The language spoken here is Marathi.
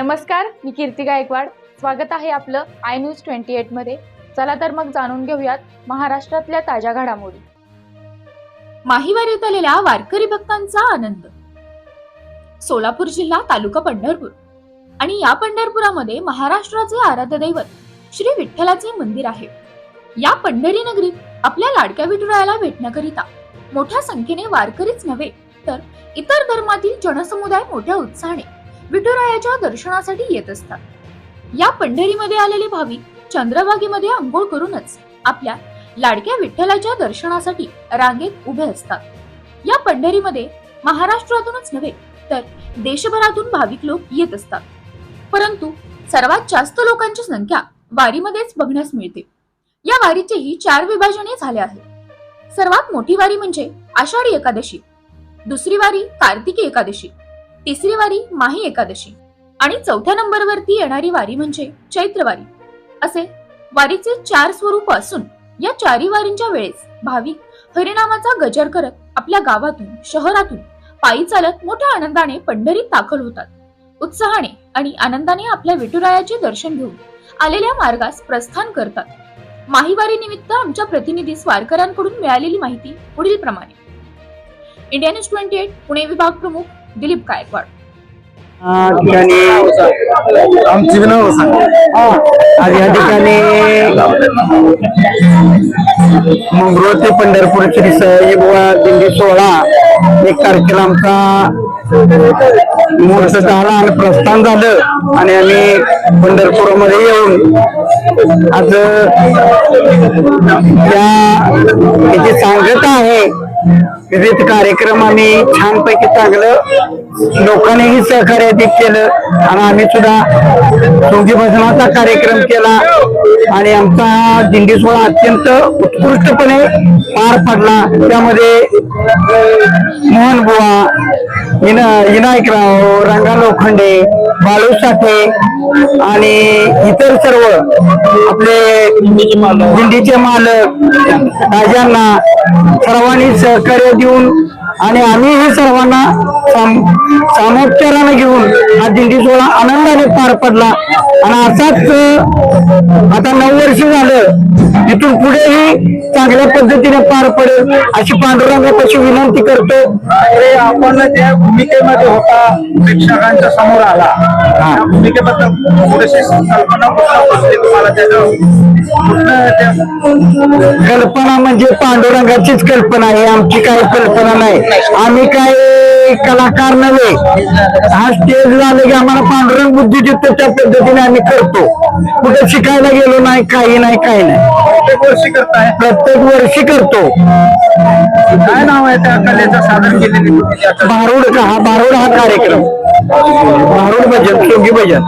नमस्कार मी कीर्ती गायकवाड. स्वागत आहे आपलं आय न्यूज ट्वेंटी एटमध्ये. चला तर मग जाणून घेऊयात महाराष्ट्रातल्या ताज्या घडामोडी. माहीवारीत आलेल्या वारकरी भक्तांचा आनंद. सोलापूर जिल्हा तालुका पंढरपूर. आणि या पंढरपुरामध्ये महाराष्ट्राचे आराध्य दैवत श्री विठ्ठलाचे मंदिर आहे. या पंढरी नगरीत आपल्या लाडक्या विठुरायाला भेटण्याकरिता मोठ्या संख्येने वारकरीच नव्हे तर इतर धर्मातील जनसमुदाय मोठ्या उत्साहाने विठुरायाच्या दर्शनासाठी येत असतात. या पंढरीमध्ये आलेले भाविक चंद्रभागेमध्ये आंघोळ करूनच आपल्या लाडक्या विठ्ठलाच्या दर्शनासाठी रांगेत उभे असतात. या पंढरीमध्ये महाराष्ट्रातूनच नव्हे तर देशभरातून भाविक लोक येत असतात. परंतु सर्वात जास्त लोकांची संख्या वारीमध्येच बघण्यास मिळते. या वारीचेही चार विभाजने झाले आहेत. सर्वात मोठी वारी म्हणजे आषाढी एकादशी दुसरी वारी कार्तिकी एकादशी तिसरी वारी माही एकादशी. आणि चौथ्या नंबरवरती येणारी वारी म्हणजे चैत्रवारी असे वारीचे चार स्वरूप असून या चारी वारींच्या वेळेस भाविक हरिनामाचा गजर करत आपल्या गावातून शहरातून पायी चालत मोठ्या आनंदाने पंढरीत दाखल होतात. उत्साहाने आणि आनंदाने आपल्या विठुरायाचे दर्शन घेऊन आलेल्या मार्गास प्रस्थान करतात. माहिवारी निमित्त आमच्या प्रतिनिधीस वारकऱ्यांकडून मिळालेली माहिती पुढील प्रमाणे India News twenty eight Pune विभाग प्रमुख दिलीप गायकवाड. या ठिकाणी आमची नाव सांग. आज या ठिकाणी मंगरुळ ते पंढरपूर श्री सयाजी बुवा दिंडी सोहळा. एक तारखेला आमचा मुहूर्त झाला आणि प्रस्थान झालं. आणि आम्ही पंढरपूरमध्ये येऊन आज त्या सांगता आहे विविध कार्यक्रम आम्ही छानपैकी चांगलं लोकांनीही सहकार्य अधिक केलं आणि आम्ही सुद्धा सोंगी भजनाचा कार्यक्रम केला. आणि आमचा दिंडी सोहळा अत्यंत उत्कृष्टपणे पार पडला. त्यामध्ये मोहन बुवा इना विनायकराव रंगा लोखंडे बाळू साठे आणि इतर सर्व आपले दिंडीचे मालक राजांना सर्वांनी सहकार्य देऊन आणि आम्हीही सर्वांना साम- सामोपचारानं घेऊन हा दिंडी सोहळा आनंदाने पार पडला. आणि असाच आता नऊ वर्ष झालं इथून पुढेही चांगल्या पद्धतीने पार पडेल अशी पांडुरंगापाशी विनंती करतो. अरे आपण ज्या भूमिकेमध्ये होता प्रेक्षकांच्या समोर आला. भूमिकेबद्दल थोडीशी कल्पना तुम्हाला त्याचं कल्पना म्हणजे पांडुरंगाचीच कल्पना आहे. आमची काही कल्पना नाही. आम्ही काय कलाकार नव्हे. हा स्टेज झाले की आम्हाला पांडुरंग बुद्धी देतो त्या पद्धतीने आम्ही करतो. कुठे शिकायला गेलो नाही काही नाही काही नाही. प्रत्येक वर्षी करताय? प्रत्येक वर्षी करतो. काय नाव आहे त्या कलेचं सादर केलेली? भारुड हा भारुड हा कार्यक्रम. भारुड भजन सोंगी भजन.